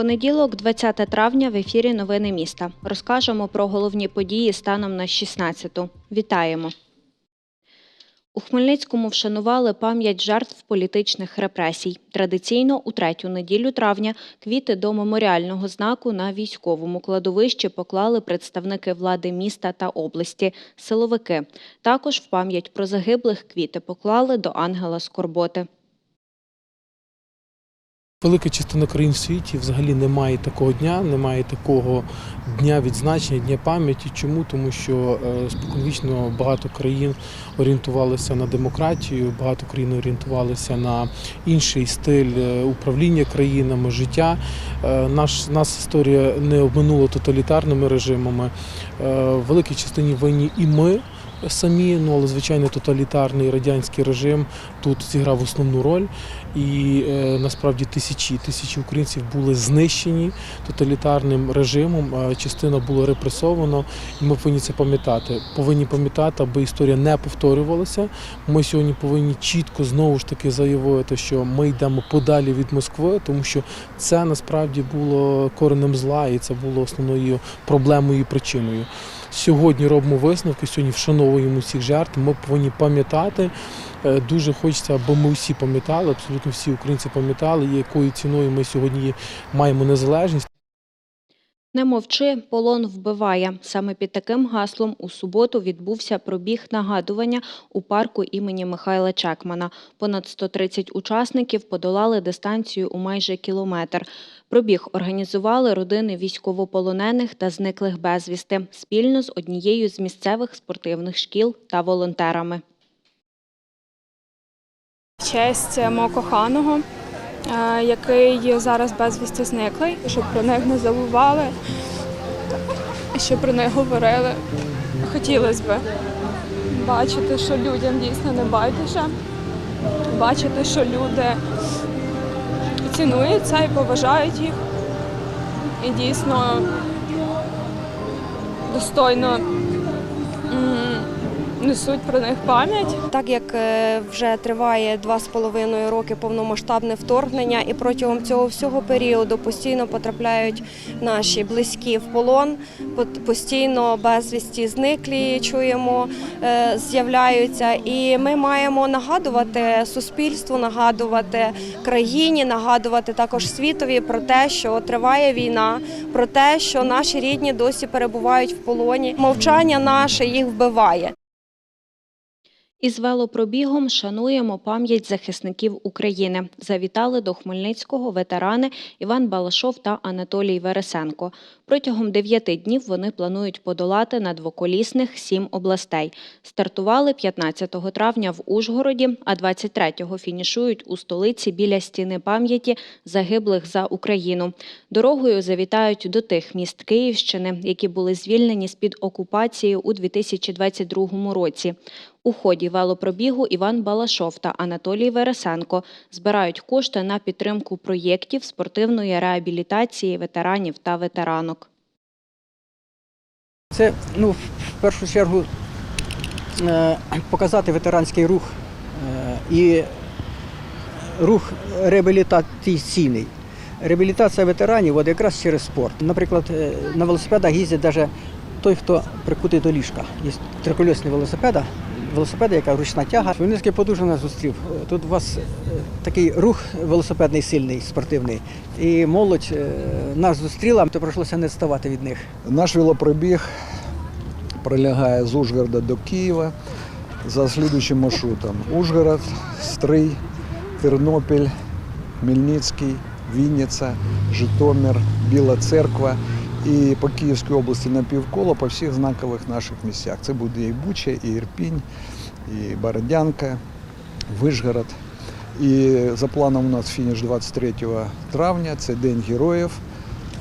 Понеділок, 20 травня, в ефірі Новини міста. Розкажемо про головні події станом на 16-ту. Вітаємо. У Хмельницькому вшанували пам'ять жертв політичних репресій. Традиційно у третю неділю травня квіти до меморіального знаку на військовому кладовищі поклали представники влади міста та області, силовики. Також в пам'ять про загиблих квіти поклали до ангела Скорботи. Велика частина країн в світі взагалі немає такого дня, немає такого дня відзначення, дня пам'яті. Чому? Тому що е, споконвічно багато країн орієнтувалися на демократію, багато країн орієнтувалися на інший стиль е, управління країнами, життя. Е, Наш нас історія не обминула тоталітарними режимами. В великій частині винні і ми. Самі, ну але звичайно, тоталітарний радянський режим тут зіграв основну роль, і е, насправді тисячі тисячі українців були знищені тоталітарним режимом. Частина була репресована, і ми повинні це пам'ятати. Повинні пам'ятати, аби історія не повторювалася. Ми сьогодні повинні чітко знову ж таки заявити, що ми йдемо подалі від Москви, тому що це насправді було коренем зла, і це було основною проблемою і причиною. Сьогодні робимо висновки, сьогодні вшановуємо всіх жертв. Ми повинні пам'ятати. Е, Дуже хочеться, аби ми всі пам'ятали, абсолютно всі українці пам'ятали, якою ціною ми сьогодні маємо незалежність. Не мовчи, полон вбиває. Саме під таким гаслом у суботу відбувся пробіг нагадування у парку імені Михайла Чекмана. Понад 130 учасників подолали дистанцію у майже кілометр. Пробіг організували родини військовополонених та зниклих безвісти спільно з однією з місцевих спортивних шкіл та волонтерами. В честь мого коханого, е, який зараз безвісти зниклий, щоб про них не забували, щоб про них говорили. Хотілося б бачити, що людям дійсно не байдуже, бачити, що люди цінують це і поважають їх. І дійсно достойно несуть про них пам'ять. Так як е, вже триває два з половиною роки повномасштабне вторгнення, і протягом цього всього періоду постійно потрапляють наші близькі в полон, постійно безвісті зниклі чуємо, е, з'являються. І ми маємо нагадувати суспільству, нагадувати країні, нагадувати також світові про те, що триває війна, про те, що наші рідні досі перебувають в полоні. Мовчання наше їх вбиває. Із велопробігом шануємо пам'ять захисників України. Завітали до Хмельницького ветерани Іван Балашов та Анатолій Вересенко. Протягом дев'яти днів вони планують подолати на двоколісних сім областей. Стартували 15 травня в Ужгороді, а 23-го фінішують у столиці біля стіни пам'яті загиблих за Україну. Дорогою завітають до тих міст Київщини, які були звільнені з-під окупації у 2022 році. У ході велопробігу Іван Балашов та Анатолій Вересенко збирають кошти на підтримку проєктів спортивної реабілітації ветеранів та ветеранок. Це ну, в першу чергу е, показати ветеранський рух е, і рух реабілітаційний. Реабілітація ветеранів от якраз через спорт. Наприклад, е, на велосипедах їздять навіть той, хто прикутий до ліжка. Є трикольосні велосипеди, велосипеди, яка ручна тяга. Хмельницький подужано зустрів. Тут у вас е, такий рух велосипедний сильний, спортивний. І молодь е, нас зустріла, то прийшлося не відставати від них. Наш велопробіг пролягає з Ужгорода до Києва за слідуючим маршрутом. Ужгород, Стрий, Тернопіль, Хмельницький, Вінниця, Житомир, Біла Церква і по Київській області на півкола по всіх знакових наших місцях. Це буде і Буча, і Ірпінь, і Бородянка, Вишгород. І за планом у нас фініш 23 травня, це День героїв.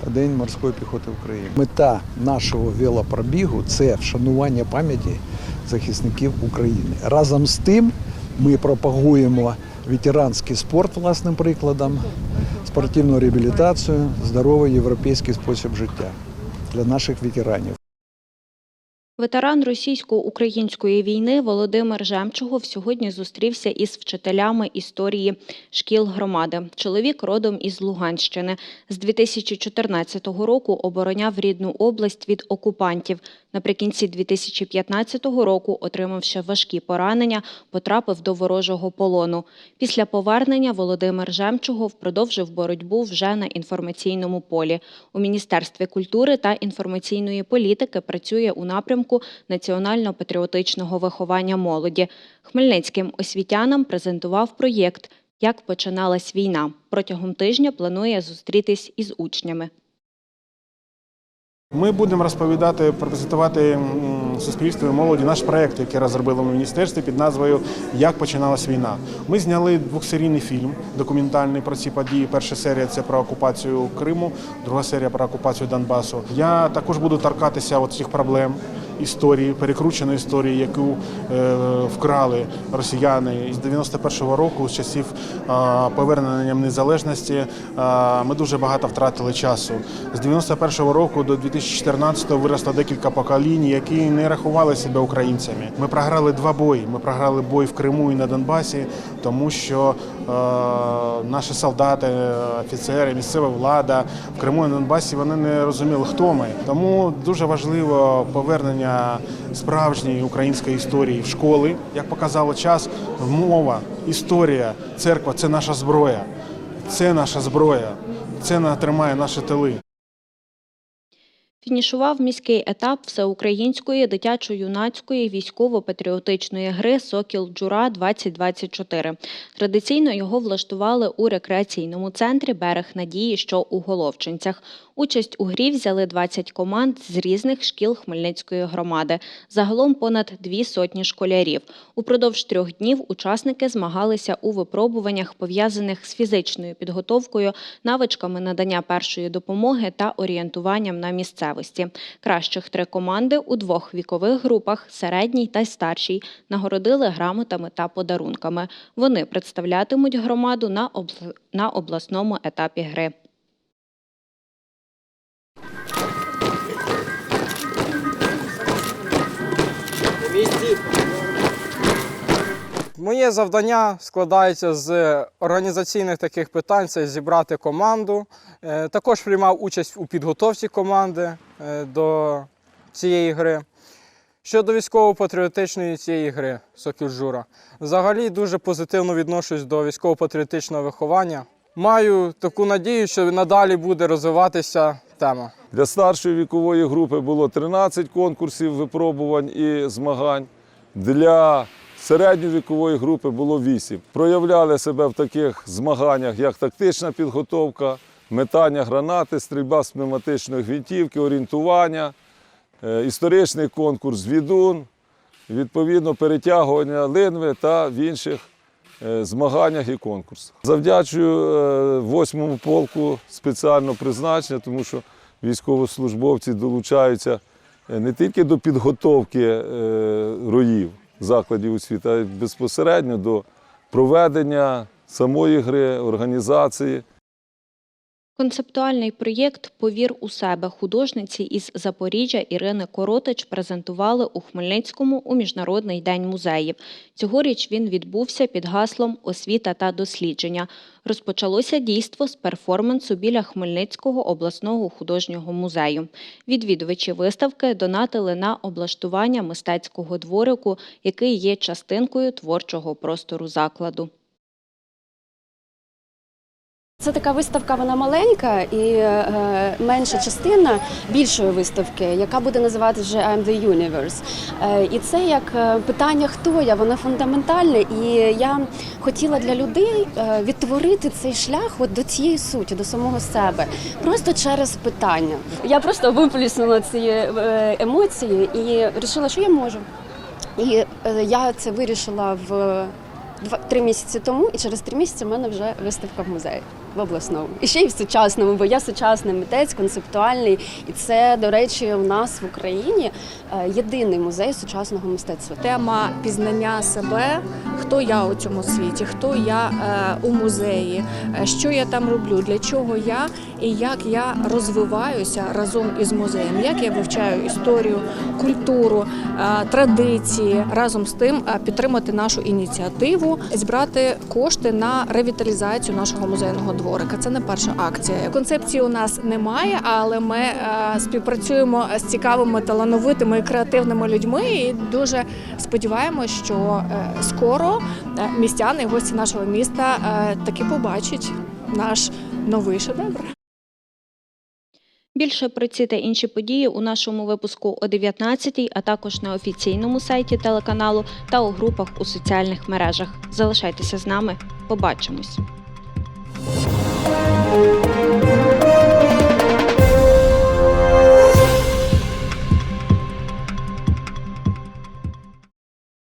День морської піхоти України. Мета нашого велопробігу це вшанування пам'яті захисників України. Разом з тим ми пропагуємо ветеранський спорт власним прикладом. Спортивну реабілітацію, здоровий європейський спосіб життя для наших ветеранів. Ветеран російсько-української війни Володимир Жемчугов сьогодні зустрівся із вчителями історії шкіл громади. Чоловік родом із Луганщини. З 2014 року обороняв рідну область від окупантів. Наприкінці 2015 року, отримавши важкі поранення, потрапив до ворожого полону. Після повернення Володимир Жемчугов продовжив боротьбу вже на інформаційному полі. У Міністерстві культури та інформаційної політики працює у напрямку національно-патріотичного виховання молоді. Хмельницьким освітянам презентував проєкт Як починалась війна. Протягом тижня планує зустрітись із учнями. Ми будемо розповідати, презентувати суспільству і молоді наш проект, який розробили в міністерстві під назвою Як починалась війна. Ми зняли двохсерійний фільм документальний про ці події. Перша серія це про окупацію Криму, друга серія про окупацію Донбасу. Я також буду торкатися от цих проблем. Історії, перекрученої історії, яку е, вкрали росіяни з 91-го року, з часів е, повернення незалежності. Е, ми дуже багато втратили часу. З 91-го року до 2014-го виросло декілька поколінь, які не рахували себе українцями. Ми програли два бої. Ми програли бой в Криму і на Донбасі, тому що наші солдати, офіцери, місцева влада в Криму і на Донбасі вони не розуміли, хто ми. Тому дуже важливо повернення справжньої української історії в школи. Як показало час, мова, історія, церква це наша зброя. Це наша зброя. Це тримає наші тили. Фінішував міський етап всеукраїнської дитячо-юнацької військово-патріотичної гри Сокіл Джура 2024 Традиційно його влаштували у рекреаційному центрі Берег Надії, що у Головчинцях. Участь у грі взяли 20 команд з різних шкіл Хмельницької громади. Загалом понад дві сотні школярів. Упродовж трьох днів учасники змагалися у випробуваннях, пов'язаних з фізичною підготовкою, навичками надання першої допомоги та орієнтуванням на місцевості. Кращих три команди у двох вікових групах середній та старшій нагородили грамотами та подарунками. Вони представлятимуть громаду на, обл- на обласному етапі гри. Моє завдання складається з організаційних таких питань: це зібрати команду. Е, Також приймав участь у підготовці команди е, до цієї гри. Щодо військово-патріотичної цієї гри Сокіл Жура, взагалі дуже позитивно відношусь до військово-патріотичного виховання. Маю таку надію, що надалі буде розвиватися тема. Для старшої вікової групи було 13 конкурсів випробувань і змагань. Для середньої вікової групи було 8. Проявляли себе в таких змаганнях, як тактична підготовка, метання гранати, стрільба з пневматичної гвинтівки, орієнтування, е, історичний конкурс «Відун», відповідно перетягування линви та в інших е, змаганнях і конкурсах. Завдячую е, восьмому полку спеціально призначення, тому що військовослужбовці долучаються не тільки до підготовки роїв закладів освіти, а безпосередньо до проведення самої гри, організації. Концептуальний проєкт Повір у себе художниці із Запоріжжя Ірини Коротич презентували у Хмельницькому у Міжнародний день музеїв. Цьогоріч він відбувся під гаслом Освіта та дослідження. Розпочалося дійство з перформансу біля Хмельницького обласного художнього музею. Відвідувачі виставки донатили на облаштування мистецького дворику, який є частинкою творчого простору закладу. Це така виставка, вона маленька і е, менша частина більшої виставки, яка буде називатися вже I'm the Universe. Е, і це як е, питання, хто я, воно фундаментальне. І я хотіла для людей е, відтворити цей шлях от до цієї суті, до самого себе, просто через питання. Я просто виплюснула ці е, емоції і вирішила, що я можу. І я це вирішила в два три місяці тому, і через три місяці в мене вже виставка в музеї. В обласному. І ще й в сучасному, бо я сучасний митець, концептуальний. І це, до речі, у нас в Україні е, єдиний музей сучасного мистецтва. Тема пізнання себе, хто я у цьому світі, хто я е, у музеї, е, що я там роблю, для чого я і як я розвиваюся разом із музеєм, як я вивчаю історію, культуру, традиції, разом з тим підтримати нашу ініціативу, зібрати кошти на ревіталізацію нашого музейного дворика. Це не перша акція. Концепції у нас немає, але ми е, співпрацюємо з цікавими, талановитими і креативними людьми. І дуже сподіваємося, що е, скоро е, містяни і гості нашого міста таки побачать наш новий шедевр. Більше про ці та інші події у нашому випуску о 19 а також на офіційному сайті телеканалу та у групах у соціальних мережах. Залишайтеся з нами. Побачимось. thank you